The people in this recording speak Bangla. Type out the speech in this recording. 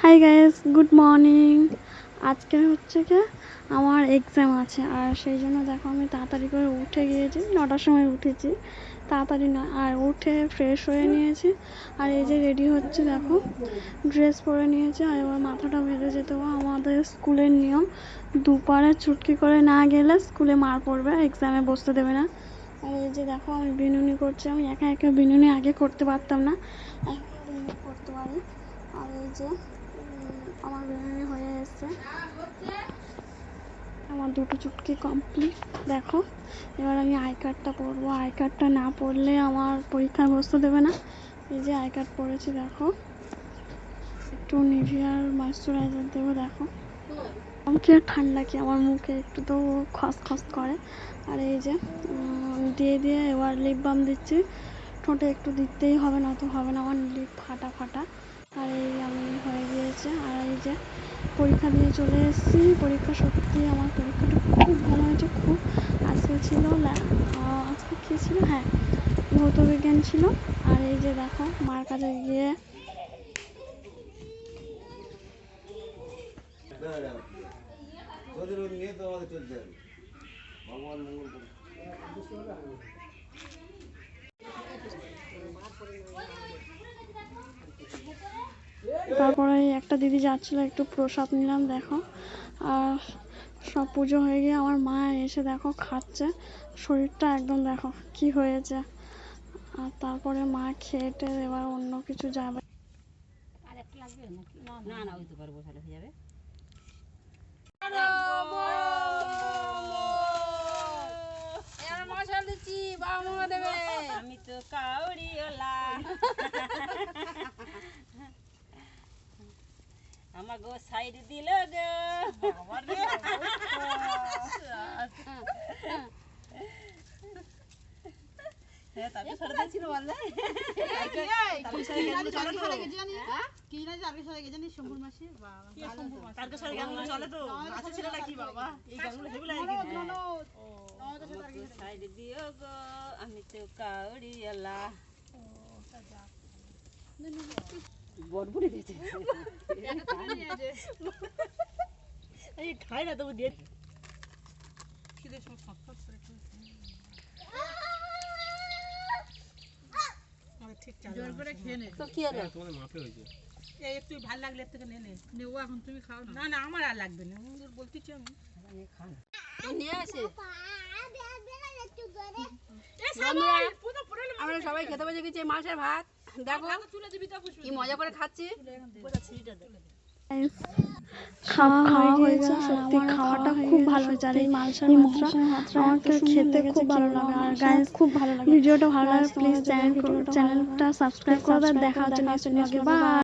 হাই গাইস গুড মর্নিং আজকে হচ্ছে কি আমার এক্সাম আছে, আর সেই জন্য দেখো আমি তাড়াতাড়ি করে উঠে গিয়েছি, নটার সময় উঠেছি। তাড়াতাড়ি না, আর উঠে ফ্রেশ হয়ে নিয়েছি। আর এই যে রেডি হচ্ছে, দেখো ড্রেস পরে নিয়েছি, আর এবার মাথাটা ভেজে যেতে হবে। আমাদের স্কুলের নিয়ম দুপারে চুটকি করে না গেলে স্কুলে মার পড়বে এক্সামে বসতে দেবে না। আর এই যে দেখো, আমি বিনুনি করছি, আমি একা একা বিনুনি আগে করতে পারতাম না। করতে পারি। আর এই যে আমার বিরিয়ানি হয়ে এসেছে আমার দুটো চুটকি কমপ্লিট দেখো। এবার আমি আই কার্ডটা পরবো। আই কার্ডটা না পড়লে আমার পরীক্ষায় বস্তু দেবে না। এই যে আই কার্ড পড়েছি দেখো। একটু নিভিয়ার ময়শ্চারাইজার দেবো, দেখো। আমাকে ঠান্ডা কি? আমার মুখে একটু তো খসখস করে। আর এই যে দিয়ে দিয়ে এবার লিপ বাম দিচ্ছি। ঠোঁটে একটু দিতেই হবে না তো হবে না। আমার লিপ ফাটা ফাটা। আর এই আমি হয়ে গিয়েছে। আর যে পরীক্ষা দিয়ে চলে এসেছি। পরীক্ষা সত্যি আমার পরীক্ষাটা খুব ভালো হয়েছে, খুব আজকে ছিল আজকে কী ছিল? হ্যাঁ ভৌত বিজ্ঞান ছিল। আর এই যে দেখো, মার কাছে গিয়ে ভগবান মঙ্গল তারপরে একটা দিদি যাচ্ছিল একটু প্রসাদ নিলাম দেখো। আর সব পুজো হয়ে গিয়ে আমার মা এসে দেখো খাচ্ছে। শরীরটা একদম দেখো কি হয়েছে। আর তারপরে মা খেয়ে টেয়ে এবার অন্য কিছু যাবে। না না। ওই তো হয়ে যাবে। আমি তো কাউরিওলা। আমার গো সাইড দিল গো। সাইড দিও গো। আমি তো কাউরিওলা। বড়বড়ি দিতে এই খাই না তবু দিয়ে। জোর করে খেয়ে নে। তো কি হলো? এই একটু ভালো লাগলে থেকে নে নে। নে ও এখন তুমি খাও না। না না আমার আর লাগবে না। আমি বলতেছি আমি। নিয়ে আসে। আমরা সবাই খেতে বসে গেছি মাছের ভাত। দেখো কি মজা করে খাচ্ছি। খাওয়া হয়ে সত্যি খাওয়াটা খুব ভালো হয়েছে মালসার আমাকে খেতে খুব ভালো লাগে। আর গাইস খুব ভালো লাগে। ভিডিওটা ভালো লাগে প্লিজ চ্যানেল চ্যানেলটা সাবস্ক্রাইব করে দেখা হচ্ছে নেক্সট বাই